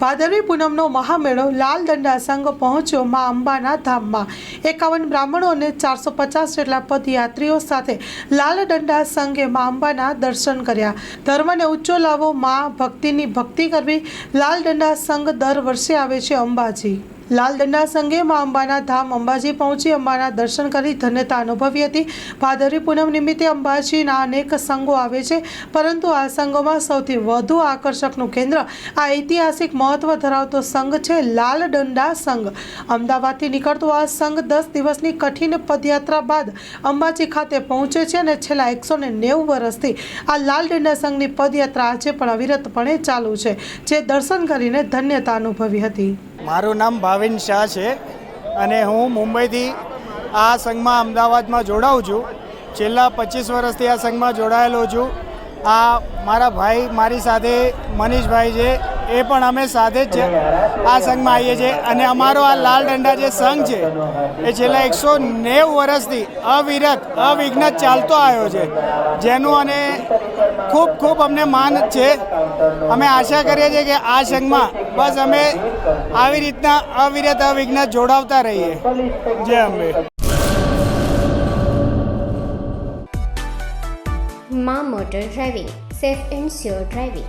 ભાદરવી પૂનમનો મહામેળો લાલ દંડા સંઘ પહોંચ્યો મા અંબાના ધામમાં. એકાવન બ્રાહ્મણો અને ચારસો પચાસ જેટલા પદયાત્રીઓ સાથે લાલ દંડા સંઘે મા અંબાના દર્શન કર્યા. ધર્મને ઊંચો લાવો, મા ભક્તિની ભક્તિ કરવી. લાલ દંડા સંઘ દર વર્ષે આવે છે અંબાજી. લાલ દંડા સંઘે મા અંબાના ધામ અંબાજી પહોંચી અંબાના દર્શન કરી ધન્યતા અનુભવી હતી. ભાદરવી પૂનમ નિમિત્તે અંબાજીના અનેક સંઘો આવે છે, પરંતુ આ સંઘોમાં સૌથી વધુ આકર્ષકનું કેન્દ્ર આ ઐતિહાસિક મહત્વ ધરાવતો સંઘ છે લાલ દંડા સંઘ. અમદાવાદથી નીકળતો આ સંઘ દસ દિવસની કઠિન પદયાત્રા બાદ અંબાજી ખાતે પહોંચે છે અને છેલ્લા એકસો ને નેવું વર્ષથી આ લાલ દંડા સંઘની પદયાત્રા આજે પણ અવિરતપણે ચાલુ છે, જે દર્શન કરીને ધન્યતા અનુભવી હતી. મારું નામ ભાવિન શાહ છે અને હું મુંબઈથી આ સંઘમાં અમદાવાદમાં જોડાઉં છું. છેલ્લા પચીસ વર્ષથી આ સંઘમાં જોડાયેલો છું. આ મારા ભાઈ, મારી સાથે મનીષભાઈ છે. એ પણ અમે સાથે જ છે. આ સંઘમાં આવીએ છીએ. અને અમારો આ લાલ દંડા જે સંઘ છે, એ છેલ્લા એકસો નેવું વર્ષથી અવિરત, અવિઘ્ન ચાલતો આવ્યો છે. જેનું અને ખૂબ ખૂબ અમને માન છે. અમે આશા કરીએ છીએ કે આ સંઘમાં બસ અમે આવી રીતના અવિરત, અવિઘ્ન જોડાવતા રહીએ. જય અંબે. મા motor driving, safe and sure driving.